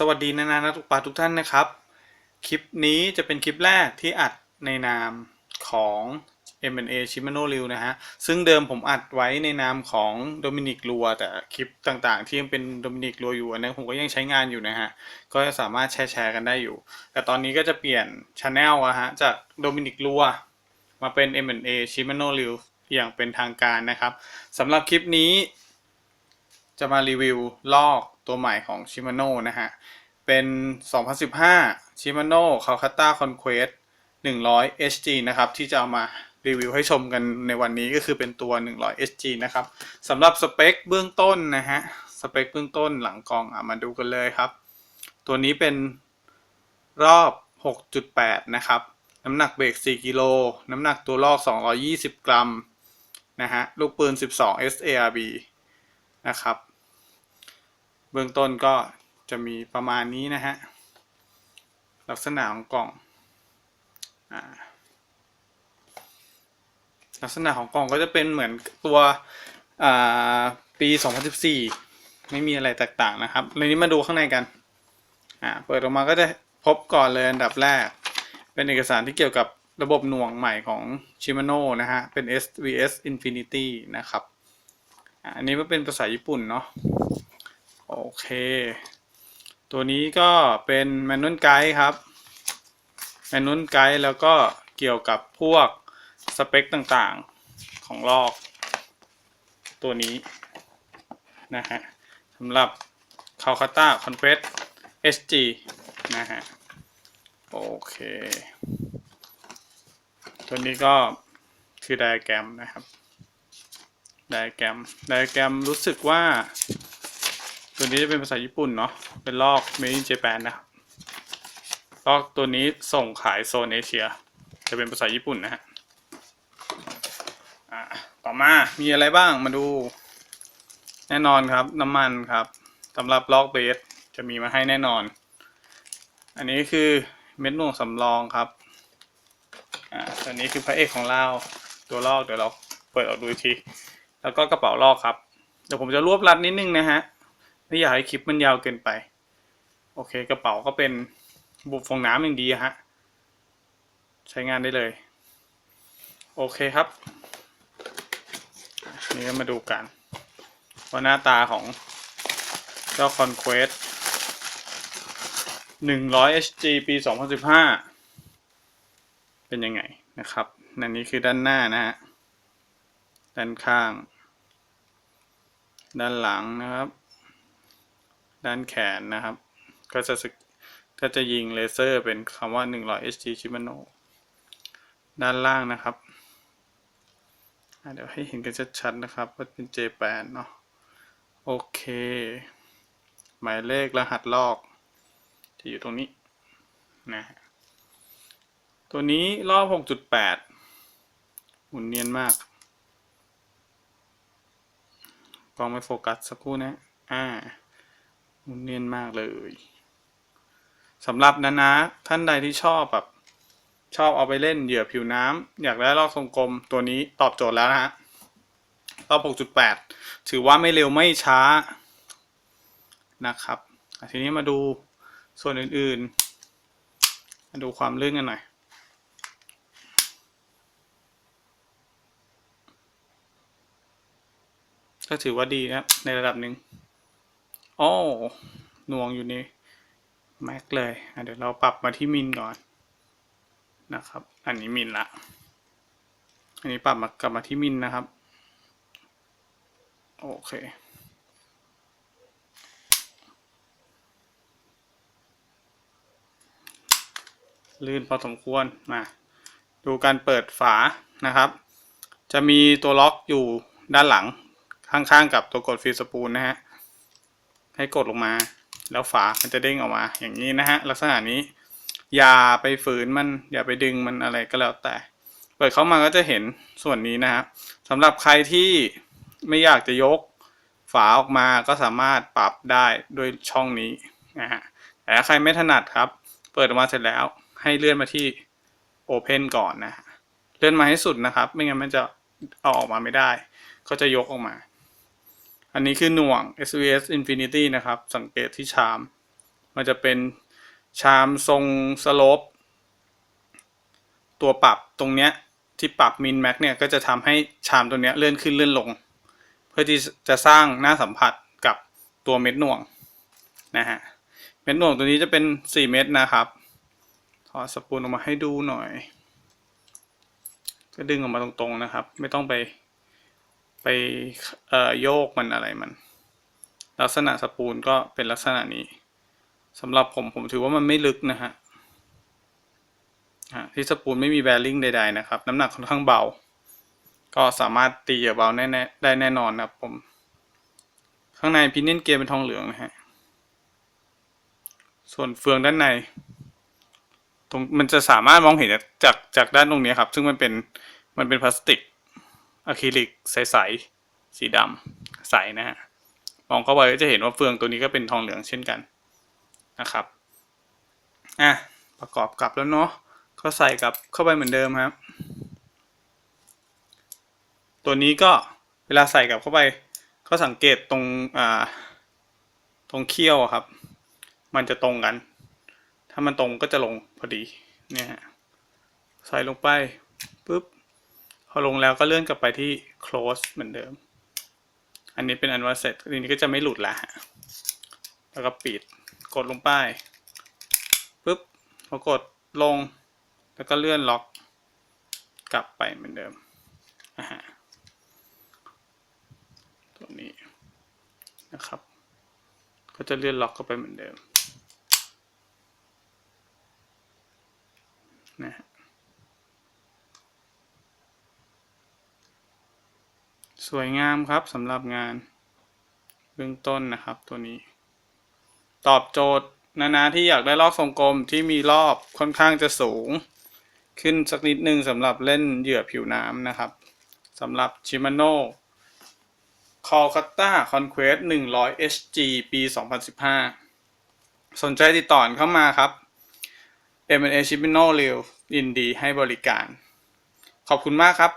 สวัสดีนานานักตกปลาทุกท่านนะครับ คลิปนี้จะเป็นคลิปแรกที่อัดในนามของ M&A Shimano r e e l นะฮะ ซึ่งเดิมผมอัดไว้ในนามของโดมินิกลัวแต่คลิปต่างๆ ที่ยังเป็นโดมินิกลัวอยู่อันนั้นผมก็ยังใช้งานอยู่นะฮะ ก็สามารถแชร์แชร์กันได้อยู่ แต่ตอนนี้ก็จะเปลี่ยนช anel อะฮะ จากโดมินิกลัวมาเป็น M&A Shimano r e e l อย่างเป็นทางการนะครับสำหรับคลิปนี้ จะมารีวิวลอกตัวใหม่ของ Shimano นะฮะ เป็น 2015 Shimano Calcutta Conquest 100 HG นะครับ ที่จะเอามารีวิวให้ชมกันในวันนี้ก็คือเป็นตัว 100 HG นะครับสำหรับสเปคเบื้องต้นนะฮะ สเปคเบื้องต้นหลังกองอมาดูกันเลยครับ ตัวนี้เป็นรอบ 6.8 นะครับ น้ำหนักเบรก 4 กิโล น้ำหนักตัวลอก 220 กรัม นะฮะ ลูกปืน 12 SARB นะครับ บื้องต้นก็จะมีประมาณนี้นะฮะ ลักษณะของกล่องอลักษณะของกล่องก็จะเป็นเหมือนตัวปี 2014 ไม่มีอะไรแตกต่างนะครับในนี้มาดูข้างในกัน เปิดออกมาก็จะพบก่อนเลยอันดับแรก เป็นเอกสารที่เกี่ยวกับระบบหน่วงใหม่ของ Shimano นะฮะ เป็น SVS Infinity นะครับ อันนี้ก็เป็นภาษาญี่ปุ่นเนาะ โอเค ตัวนี้ก็เป็นแมนนวลไกด์ครับแมนนวลไกด์แล้วก็เกี่ยวกับพวกสเปคต่างๆของลอก ตัวนี้นะฮะสำหรับ Calcutta Conquest SG นะฮะโอเค ตัวนี้ก็คือไดอะแกรมนะครับไดอะแกรมไดอะแกรมรู้สึกว่า ตัวนี้จะเป็นภาษาญี่ปุ่นเนาะ เป็นลอก Made in Japan นะครับลอกตัวนี้ส่งขายโซนเอเชีย จะเป็นภาษาญี่ปุ่นนะฮะต่อมา มีอะไรบ้าง มาดู แน่นอนครับ น้ำมันครับสำหรับลอกเบสจะมีมาให้แน่นอน อันนี้คือเม็ดหน่วงสำรองครับ อ่า ตัวนี้คือพระเอกของเรา ตัวลอกเดี๋ยวเราเปิดออกดูที แล้วก็กระเป๋าลอกครับ เดี๋ยวผมจะรวบรัดนิดนึงนะฮะ ไม่อยากให้คลิปมันยาวเกินไป โอเคกระเป๋าก็เป็นบุบฟองน้ำอย่างดีฮะ ใช้งานได้เลย โอเคครับ นี่ก็มาดูกัน ว่าหน้าตาของเจ้า Conquest 100 HG ปี 2015 เป็นยังไงนะครับนันนี้คือด้านหน้านะฮะ ด้านข้าง ด้านหลังนะครับ ด้านแขนนะครับ ก็จะสึกก็จะยิงเลเซอร์เป็นคำว่า100 HG Shimano ด้านล่างนะครับ เดี๋ยวให้เห็นกันชัดๆนะครับว่าเป็น J8 เนาะโอเค หมายเลขรหัสลอก ที่อยู่ตรงนี้นะตัวนี้รอบ 6.8 หมุนเนียนมากกล้องไม่โฟกัสสักครู่นะ อ่า เนียนมากเลยสำหรับนะนะ ท่านใดที่ชอบแบบ ชอบเอาไปเล่นเหยื่อผิวน้ำอยากได้ลอกทรงกลมตัวนี้ตอบโจทย์แล้วนะฮะรอบ6.8 ถือว่าไม่เร็วไม่ช้านะครับ ทีนี้มาดูส่วนอื่นๆ มาดูความลื่นกันหน่อย ก็ถือว่าดีนะในระดับหนึ่ง โอ้หน่วงอยู่ในแม็กเลยเดี๋ยวเราปรับมาที่มินก่อนนะครับ อันนี้มินละ อันนี้ปรับมากลับมาที่มินนะครับ โอเคลื่นพอสมควร มา ดูการเปิดฝานะครับ จะมีตัวล็อกอยู่ด้านหลังข้างๆกับตัวกดฟีสปูลนะฮะ ให้กดลงมา แล้วฝามันจะเด้งออกมา อย่างนี้นะฮะลักษณะนี้ อย่าไปฝืนมันอย่าไปดึงมันอะไรก็แล้วแต่ เปิดเข้ามาก็จะเห็นส่วนนี้นะฮะสำหรับใครที่ไม่อยากจะยกฝาออกมาก็สามารถปรับได้ด้วยช่องนี้นะฮะแต่ถ้าใครไม่ถนัดครับ เปิดออกมาเสร็จแล้วให้เลื่อนมาที่ Open ก่อนนะฮะเลื่อนมาให้สุดนะครับ ไม่งั้นมันจะเอาออกมาไม่ได้ ก็จะยกออกมา อันนี้คือหน่วง SVS Infinity นะครับ สังเกตที่ชาม มันจะเป็นชามทรงสโลปตัวปรับตรงเนี้ยที่ปรับมินแม็กเนี่ยก็จะทำให้ชามตัวเนี้ยเลื่อนขึ้นเลื่อนลง เพื่อที่จะสร้างหน้าสัมผัสกับตัวเม็ดหน่วงนะฮะเม็ดหน่วงตัวนี้จะเป็น 4 เม็ดนะครับถอดสปูลออกมาให้ดูหน่อย ก็ดึงออกมาตรงๆนะครับ ไม่ต้องไป ไปเอ่อโยกมันอะไรมัน ลักษณะสปูลก็เป็นลักษณะนี้สำหรับผมผมถือว่ามันไม่ลึกนะฮะที่สปูลไม่มีแบริ่งใดๆนะครับ น้ำหนักค่อนข้างเบา ก็สามารถตีเหยื่อเบาแน่ๆได้แน่นอนนะครับผม ข้างในพินเนียนเกมเป็นทองเหลืองนะฮะส่วนเฟืองด้านในตรงมันจะสามารถมองเห็นจากจากด้านตรงนี้ครับ ซึ่งมันเป็นมันเป็นพลาสติก อะคริลิกใสๆสีดำใสนะฮะมองเข้าไปก็จะเห็นว่าเฟืองตัวนี้ก็เป็นทองเหลืองเช่นกันนะครับอะประกอบกลับแล้วเนาะก็ใส่กลับเข้าไปเหมือนเดิมครับ ตัวนี้ก็เวลาใส่กลับเข้าไป ก็สังเกตตรงอ่าตรงเขี้ยวครับ มันจะตรงกัน ถ้ามันตรงก็จะลงพอดีเนี่ยฮะใส่ลงไปปุ๊บ อลงแล้วก็เลื่อนกลับไปที่ close เหมือนเดิม อันนี้เป็นอันว่าเสร็จทีนี้ก็จะไม่หลุดละแล้วก็ปิดกดลงไปปุ๊บพอกดลง แล้วก็เลื่อนล็อกกลับไปเหมือนเดิมตัวนี้นะครับ ก็จะเลื่อนล็อกกลับไปเหมือนเดิมนะฮะ สวยงามครับสำหรับงาน เบื้องต้นนะครับตัวนี้ ตอบโจทย์นานาที่อยากได้รอบทรงกลมที่มีรอบค่อนข้างจะสูง ขึ้นสักนิดนึงสำหรับเล่นเหยื่อผิวน้ำนะครับสำหรับ Shimano c o l c a t a Conquest 100 HG ปี 2015 สนใจติดต่อเข้ามาครับ M&A Shimano เร็วยินดีให้บริการ ขอบคุณมากครับ